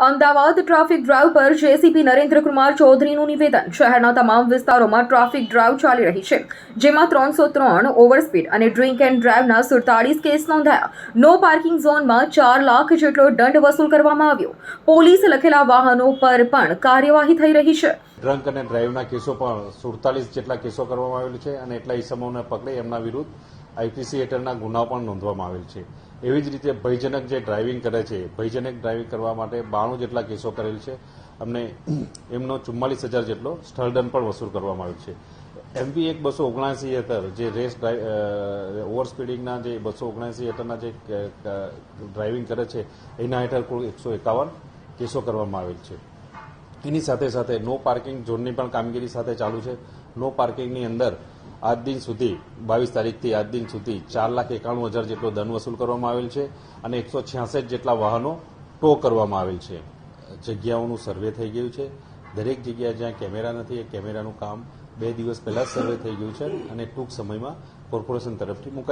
Ahmedabad traffic drive પર JCP Narendrakumar ચૌધરીનું નિવેદન. શહેરના તમામ વિસ્તારોમાં ટ્રાફિક ડ્રાઈવ ચાલી રહી છે, જેમાં ત્રણસો ત્રણ ઓવરસ્પીડ અને ડ્રિંક એન્ડ ડ્રાઈવના સુડતાલીસ કેસ નોંધાયા. નો પાર્કિંગ ઝોનમાં ચાર લાખ જેટલો દંડ વસૂલ કરવામાં આવ્યો. પોલીસ લખેલા વાહનો પર પણ કાર્યવાહી થઈ રહી છે. ડ્રંક અને ડ્રાઈવના કેસો પણ સુડતાલીસ જેટલા કેસો કરવામાં આવેલ છે અને એટલા ઇસમોને પકડી એમના વિરુદ્ધ આઈપીસી હેઠળના ગુનાઓ પણ નોંધવામાં આવેલ છે. એવી જ રીતે ભયજનક જે ડ્રાઇવિંગ કરે છે, ભયજનક ડ્રાઇવિંગ કરવા માટે બાણું જેટલા કેસો કરેલ છે. અમને એમનો ચુમ્માલીસ હજાર જેટલો સ્થળદંડ પણ વસૂલ કરવામાં આવ્યો છે. એમપી એક બસો ઓગણસી હેઠળ જે રેસ ઓવર સ્પીડિંગના જે બસો ઓગણસી હેઠળના જે ડ્રાઇવિંગ કરે છે, એના હેઠળ કુલ એકસો એકાવન કેસો કરવામાં આવેલ છે. એની સાથે સાથે નો પાર્કિંગ ઝોનની પણ કામગીરી સાથે ચાલુ છે. નો પાર્કિંગની અંદર આજ દિન સુધી, બાવીસ તારીખથી આજ દિન સુધી ચાર લાખ એકાણું હજાર જેટલો દંડ વસૂલ કરવામાં આવેલ છે અને એકસો છ્યાસઠ જેટલા વાહનો ટો કરવામાં આવેલ છે. જગ્યાઓનું સર્વે થઈ ગયું છે. દરેક જગ્યાએ જ્યાં કેમેરા નથી, એ કેમેરાનું કામ બે દિવસ પહેલા સર્વે થઈ ગયું છે અને ટૂંક સમયમાં કોર્પોરેશન તરફથી મુકાઈ